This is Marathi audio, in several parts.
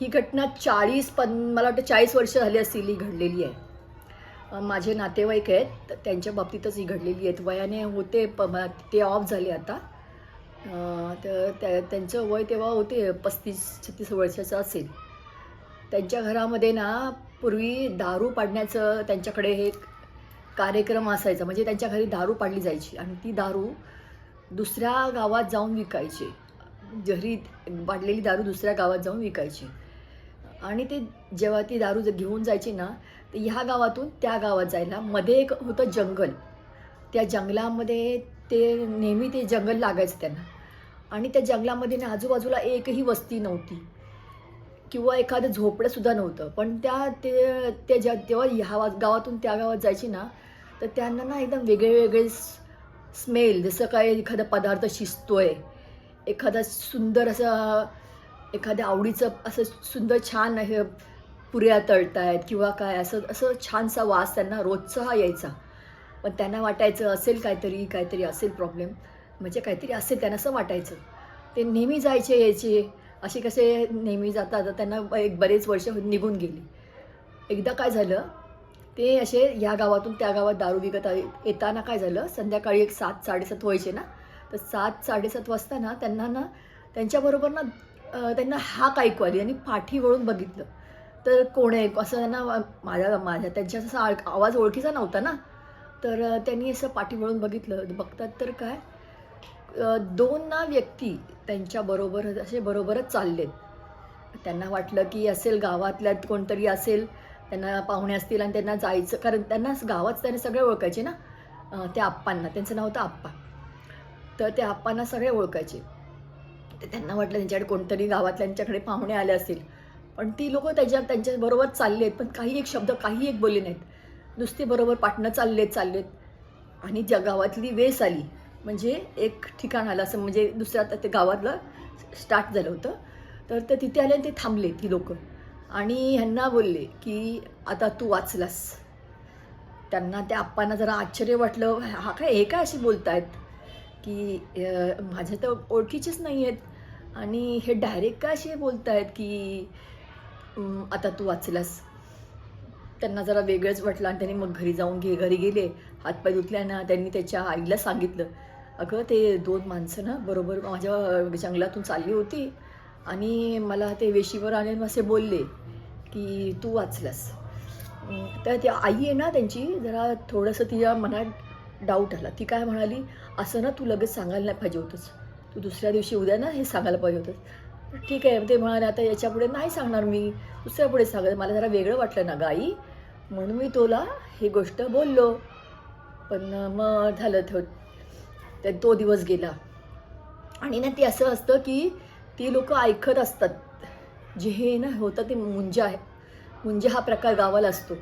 ही घटना चाळीस पन मला वाटतं चाळीस वर्ष झाली असतील ही घडलेली आहे. माझे नातेवाईक आहेत त्यांच्या बाबतीतच ही घडलेली आहेत वयाने होते प ते ऑफ झाले आता. तर त्या त्यांचं वय तेव्हा होते पस्तीस छत्तीस वर्षाचं असेल. त्यांच्या घरामध्ये ना पूर्वी दारू पाडण्याचं त्यांच्याकडे हे कार्यक्रम असायचा. म्हणजे त्यांच्या घरी दारू पाडली जायची. आणि ती दारू दुसऱ्या गावात जाऊन विकायचे. जहरी वाढलेली दारू दुसऱ्या गावात जाऊन विकायची. आणि ते जेव्हा ती दारू घेऊन जायची ना तर ह्या गावातून त्या गावात जायला. मध्ये एक होतं जंगल. त्या जंगलामध्ये ते नेहमी ते जंगल लागायचं त्यांना. आणि त्या जंगलामध्ये ना आजूबाजूला एकही वस्ती नव्हती. किंवा एखादं झोपडंसुद्धा नव्हतं. पण त्या ते त्या ज्या तेव्हा ह्या गावातून त्या गावात जायची ना तर त्यांना ना एकदम वेगळे वेगळे स्मेल जसं काय एखादा पदार्थ शिजतोय एखादा सुंदर असं एखाद्या आवडीचं असं सुंदर छान हे पुऱ्या तळतायत किंवा काय असं असं छानसा वास त्यांना रोजचा हा यायचा. पण त्यांना वाटायचं असेल काहीतरी काहीतरी असेल प्रॉब्लेम म्हणजे काहीतरी असेल त्यांना असं वाटायचं. ते नेहमी जायचे यायचे. असे कसे नेहमी जातात त्यांना एक बरेच वर्ष निघून गेली. एकदा काय झालं ते असे या गावातून त्या गावात दारू विकत येताना काय झालं? संध्याकाळी एक सात साडेसात व्हायचे ना? तर सात साडेसात वाजता ना त्यांना ना त्यांच्याबरोबर ना त्यांना हाक ऐकू आली आणि पाठी वळून बघितलं. तर कोण आहे? असं त्यांना माझ्या माझ्या त्यांच्या असा आळ- आवाज ओळखीचा नव्हता ना? तर त्यांनी असं पाठी वळून बघितलं. बघतात तर काय? दोन ना व्यक्ती त्यांच्याबरोबर असे बरोबरच चाललेत. त्यांना वाटलं की असेल गावातल्यात कोणतरी असेल. त्यांना पाहुणे असतील आणि त्यांना जायचं कारण त्यांना गावात त्यांना सगळे ओळखायचे ना? त्या आप्पांना. त्यांचं नाव होतं आप्पा. तर त्या आप्पांना सगळे ओळखायचे. तर त्यांना वाटलं त्यांच्याकडे कोणतरी गावातल्यांच्याकडे पाहुणे आले असतील. पण ती लोक त्याच्या त्यांच्याबरोबर चालले आहेत. पण काही एक शब्द काही एक बोलले नाहीत. नुसते बरोबर पाटणं चाललेत चाललेत आणि ज्या गावातली वेस आली म्हणजे एक ठिकाण आलं असं म्हणजे दुसऱ्या आता ते गावातलं स्टार्ट झालं होतं. तर ते तिथे आले आणि ते थांबले ती लोक. आणि ह्यांना बोलले की आता तू वाचलास. त्यांना त्या आप्पांना जरा आश्चर्य वाटलं. हा काय हे काय अशी बोलतायत? की माझे माझ्या तर ओळखीचेच नाही आहेत आणि हे डायरेक्ट काय असे बोलतायत की आता तू वाचलास. त्यांना जरा वेगळंच वाटलं आणि त्यांनी मग घरी जाऊन घे घरी गेले. हातपाय धुतल्यानं त्यांनी त्याच्या आईला सांगितलं. अगं ते दोन माणसं ना बरोबर माझ्या जंगलातून चालली होती आणि मला ते वेशीवर आणून असे बोलले. की तू वाचलंस. तर ती आई आहे ना त्यांची जरा थोडंसं तिच्या मनात डाऊट आला. ती काय म्हणाली असं ना तू लगेच सांगायला नाही पाहिजे होतंच तू दुसऱ्या दिवशी उद्या ना हे सांगायला पाहिजे होतंस. ठीक आहे ते म्हणाले आता याच्यापुढे नाही सांगणार मी. दुसऱ्या पुढे सांगत मला जरा वेगळं वाटलं ना गाई म्हणून मी तुला ही गोष्ट बोललो. पण मग झालं थो तर तो दिवस गेला. आणि ना ते असं असतं की ती लोकं ऐकत असतात. जे हे ना होतं ते मुंजा आहे. मुंजा हा प्रकार गावाला असतो.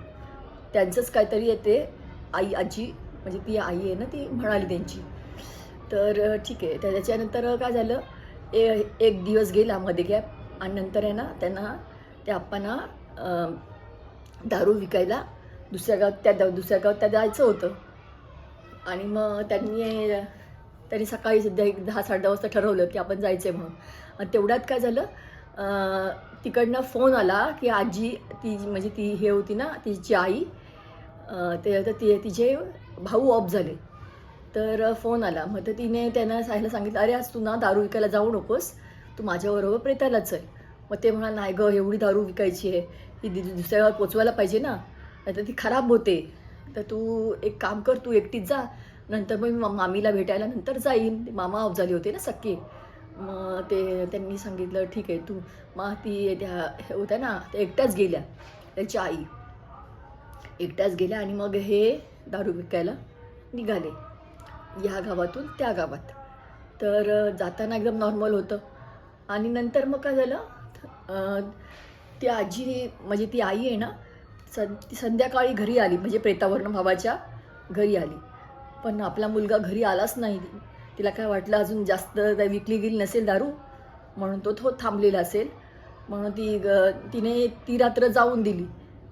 त्यांचंच काहीतरी येते आई आजी म्हणजे ती आई आहे ना ती म्हणाली त्यांची. तर ठीक आहे. तर त्याच्यानंतर काय झालं? ए एक दिवस गेला मध्ये गॅप आणि नंतर आहे ना त्यांना त्या आप्पांना दारू विकायला दुसऱ्या गावात त्या दा- दुसऱ्या गावात त्या जायचं होतं. आणि मग त्यांनी त्यांनी सकाळी सध्या एक दहा साडे दहा वाजता ठरवलं की आपण जायचं आहे म्हणून. आणि तेवढ्यात काय झालं? तिकडनं फोन आला की आजी ती म्हणजे ती हे होती ना तिची आई ते तर ती तिचे भाऊ ऑफ झाले. तर फोन आला. मग तर तिने त्यांना सांगायला सांगितलं अरे आज तू ना दारू विकायला जाऊ नकोस. तू माझ्याबरोबर प्रेतालाच आहे मग ते म्हणा नाही गं एवढी दारू विकायची आहे. ती दुसऱ्या वेळा पोचवायला पाहिजे ना. नाहीतर ती खराब होते. तर तू एक काम कर तू एकटीच जा. नंतर मग मी मा- मामीला भेटायला नंतर जाईन. मामा ऑफ झाले होते ना सक्की मग ते त्यांनी सांगितलं ठीक आहे तू मग ती त्या हे होत्या ना त्या एकट्याच गेल्या त्याची आई. एकट्याच गेल्या आणि मग हे दारू विकायला निघाले ह्या गावातून त्या गावात. तर जाताना एकदम नॉर्मल होतं. आणि नंतर मग काय झालं? ती आजी म्हणजे ती आई आहे ना सं ती संध्याकाळी घरी आली म्हणजे प्रेतावर्ण भावाच्या घरी आली. पण आपला मुलगा घरी आलाच नाही. तिला काय वाटलं अजून जास्त विकली गेली नसेल दारू? म्हणून तो थो थांबलेला असेल. म्हणून ती ग- तिने ती रात्र जाऊन दिली.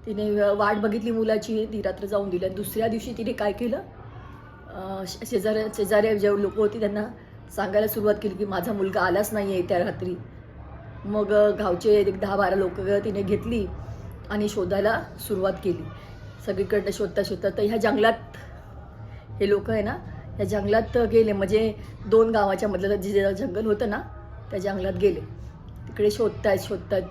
तिने वाट बघितली मुलाची ती रात्र जाऊन दिली. आणि दुसऱ्या दिवशी तिने काय केलं? शे- शेजाऱ्या शेजाऱ्या जे लोक होती त्यांना सांगायला सुरुवात केली की माझा मुलगा आलाच नाही आहे त्या रात्री. मग गावचे एक दहा बारा लोक तिने घेतली आणि शोधायला सुरुवात केली. सगळीकडनं शोधता शोधता तर ह्या जंगलात हे लोक आहे ना त्या जंगलात गेले. म्हणजे दोन गावाच्या मधलं जे जंगल होतं ना त्या जंगलात गेले. तिकडे शोधतायत शोधतायत.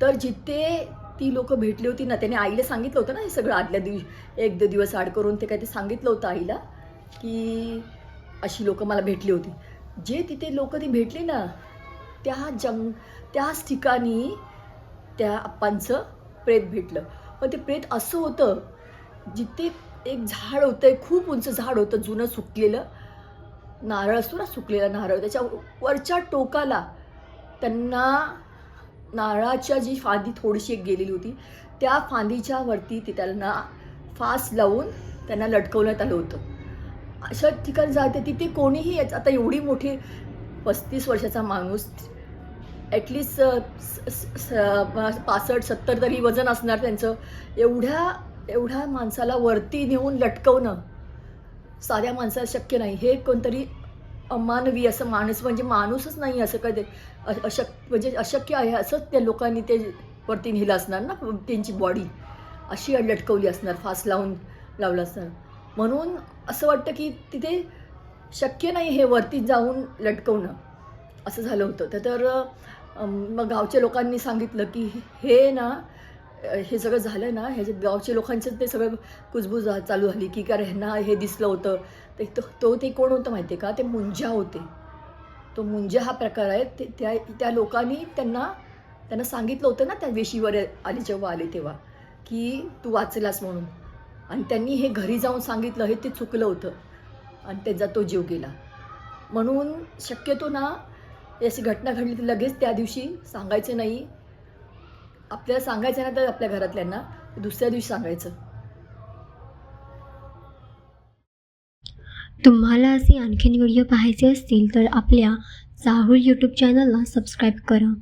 तर जिथे ती लोक भेटली होती ना त्याने आईला सांगितलं होतं ना हे सगळं आदल्या दिवशी एक दोन दिवस आड करून ते काय ते सांगितलं होतं आईला की अशी लोक मला भेटली होती. जे तिथे लोक ती भेटली ना त्या जंग त्याच ठिकाणी त्या आप्पांचं प्रेत भेटलं. पण ते प्रेत असं होतं जिथे एक झाड होतं आहे खूप उंच झाड होतं जुनं सुकलेलं. नारळ असतो ना सुकलेला नारळ. त्याच्या वरच्या टोकाला त्यांना नारळाच्या जी फांदी थोडीशी एक गेलेली होती त्या फांदीच्या वरती ती त्यांना फास लावून त्यांना लटकवण्यात आलं होतं. अशा ठिकाणी जाते तिथे कोणीही याच- आता एवढी मोठी पस्तीस वर्षाचा माणूस ॲटलिस्ट पासष्ट सत्तर तरी वजन असणार त्यांचं. एवढ्या एवढ्या माणसाला वरती नेऊन लटकवणं साध्या माणसाला शक्य नाही. हे कोणतरी अमानवी असं माणूस म्हणजे माणूसच नाही असं कधी अशक म्हणजे अशक्य आहे असंच त्या लोकांनी ते वरती नेलं असणार ना त्यांची बॉडी अशी लटकवली असणार फास लावून लावलं असणार. म्हणून असं वाटतं की तिथे शक्य नाही हे वरती जाऊन लटकवणं. असं झालं होतं. तर मग गावच्या लोकांनी सांगितलं की हे ना हे सगळं झालं ना ह्याचे गावच्या लोकांचं ते सगळं कुजबूज चालू झाली की कारण ह्यांना हे दिसलं होतं. ते तो तो ते कोण होतं माहिती आहे का? ते मुंजा होते. तो मुंजा हा प्रकार आहे. ते त्या त्या लोकांनी त्यांना त्यांना सांगितलं होतं ना त्या वेशीवर आले जेव्हा आले तेव्हा की तू वाचलास म्हणून. आणि त्यांनी हे घरी जाऊन सांगितलं हे ते चुकलं होतं. आणि त्यांचा तो जीव गेला. म्हणून शक्यतो ना अशी घटना घडली तर लगेच त्या दिवशी सांगायचं नाही. आपल्याला सांगायचं ना तर आपल्या घरातल्यांना दुसऱ्या दिवशी सांगायचं. तुम्हाला असे आणखीन व्हिडिओ पाहायचे असतील तर आपल्या चाहूल यूट्यूब चॅनलला सबस्क्राईब करा.